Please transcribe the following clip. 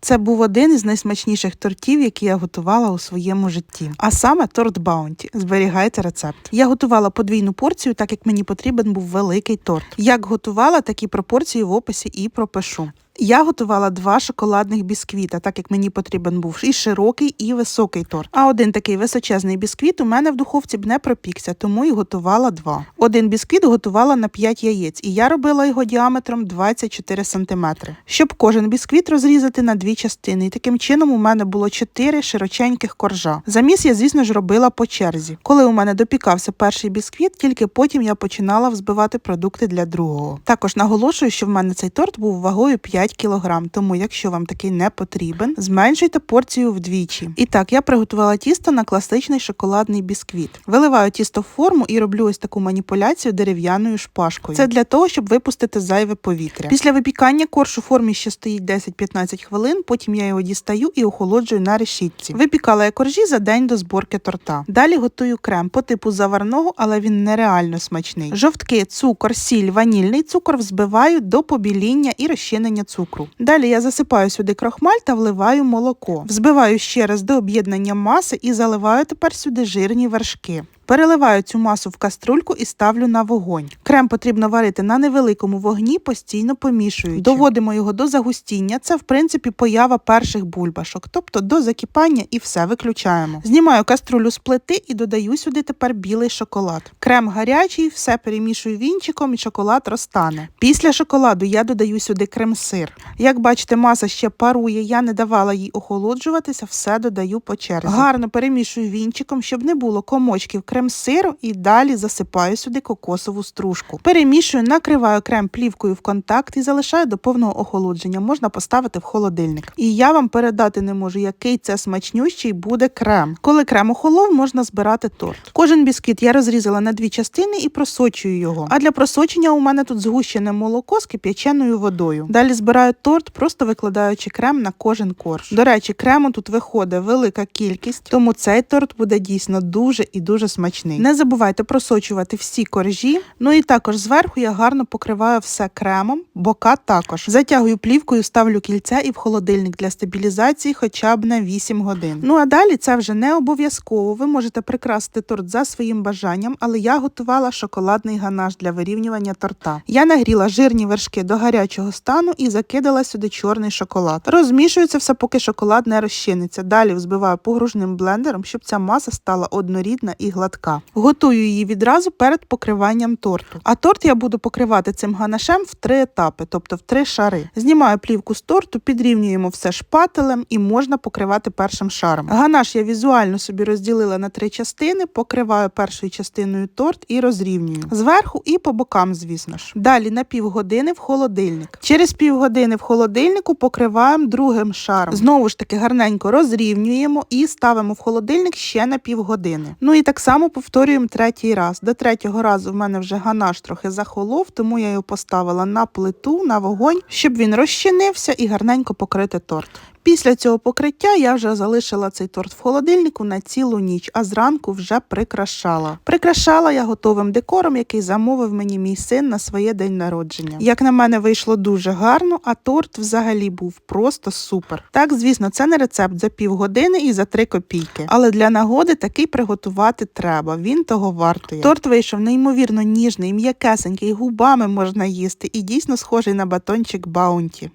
Це був один із найсмачніших тортів, які я готувала у своєму житті. А саме торт Баунті. Зберігайте рецепт. Я готувала подвійну порцію, так як мені потрібен був великий торт. Як готувала, такі пропорції в описі і пропишу. Я готувала два шоколадних бісквіта, так як мені потрібен був і широкий, і високий торт. А один такий височезний бісквіт у мене в духовці б не пропікся, тому і готувала два. Один бісквіт готувала на 5 яєць, і я робила його діаметром 24 см. Щоб кожен бісквіт розрізати на дві частини. І таким чином у мене було 4 широченьких коржа. Заміс я, звісно ж, робила по черзі. Коли у мене допікався перший бісквіт, тільки потім я починала взбивати продукти для другого. Також наголошую, що в мене цей торт був вагою 5 кг, тому якщо вам такий не потрібен, зменшуйте порцію вдвічі. І так, я приготувала тісто на класичний шоколадний бісквіт. Виливаю тісто в форму і роблю ось таку маніпуляцію дерев'яною шпажкою. Це для того, щоб випустити зайве повітря. Після випікання корж у формі ще стоїть 10-15 хвилин, потім я його дістаю і охолоджую на решітці. Випікала я коржі за день до зборки торта. Далі готую крем по типу заварного, але він нереально смачний. Жовтки, цукор, сіль, ванільний цукор взбиваю до побіління і розчинення цукру. Далі я засипаю сюди крохмаль та вливаю молоко. Взбиваю ще раз до об'єднання маси і заливаю тепер сюди жирні вершки. Переливаю цю масу в каструльку і ставлю на вогонь. Крем потрібно варити на невеликому вогні, постійно помішуючи. Доводимо його до загустіння. Це, в принципі, поява перших бульбашок, тобто до закипання і все виключаємо. Знімаю каструлю з плити і додаю сюди тепер білий шоколад. Крем гарячий, все перемішую вінчиком і шоколад розтане. Після шоколаду я додаю сюди крем-сир. Як бачите, маса ще парує, я не давала їй охолоджуватися, все додаю по черзі. Гарно перемішую вінчиком, щоб не було комочків крем-сиру і далі засипаю сюди кокосову стружку. Перемішую, накриваю крем плівкою в контакт і залишаю до повного охолодження. Можна поставити в холодильник. І я вам передати не можу, який це смачнющий буде крем. Коли крем охолов, можна збирати торт. Кожен бісквіт я розрізала на дві частини і просочую його. А для просочення у мене тут згущене молоко з кип'яченою водою. Далі збираю торт, просто викладаючи крем на кожен корж. До речі, крему тут виходить велика кількість, тому цей торт буде дійсно дуже і дуже смачний. Не забувайте просочувати всі коржі. Ну і також зверху я гарно покриваю все кремом, бока також. Затягую плівкою, ставлю кільця і в холодильник для стабілізації хоча б на 8 годин. Ну а далі це вже не обов'язково. Ви можете прикрасити торт за своїм бажанням, але я готувала шоколадний ганаш для вирівнювання торта. Я нагріла жирні вершки до гарячого стану і закидала сюди чорний шоколад. Розмішую це все, поки шоколад не розчиниться. Далі взбиваю погружним блендером, щоб ця маса стала однорідна і гладка. Готую її відразу перед покриванням торту. А торт я буду покривати цим ганашем в три етапи, тобто в три шари. Знімаю плівку з торту, підрівнюємо все шпателем і можна покривати першим шаром. Ганаш я візуально собі розділила на три частини, покриваю першою частиною торт і розрівнюю. Зверху і по бокам, звісно ж. Далі на півгодини в холодильник. Через півгодини в холодильнику покриваємо другим шаром. Знову ж таки гарненько розрівнюємо і ставимо в холодильник ще на півгодини. Ну і так само повторюємо третій раз. До третього разу в мене вже ганаш трохи захолов, тому я його поставила на плиту, на вогонь, щоб він розчинився і гарненько покрити торт. Після цього покриття я вже залишила цей торт в холодильнику на цілу ніч, а зранку вже прикрашала. Прикрашала я готовим декором, який замовив мені мій син на своє день народження. Як на мене вийшло дуже гарно, а торт взагалі був просто супер. Так, звісно, це не рецепт за півгодини і за три копійки. Але для нагоди такий приготувати треба. Він того вартує. Торт вийшов неймовірно ніжний, м'якесенький, губами можна їсти і дійсно схожий на батончик Баунті.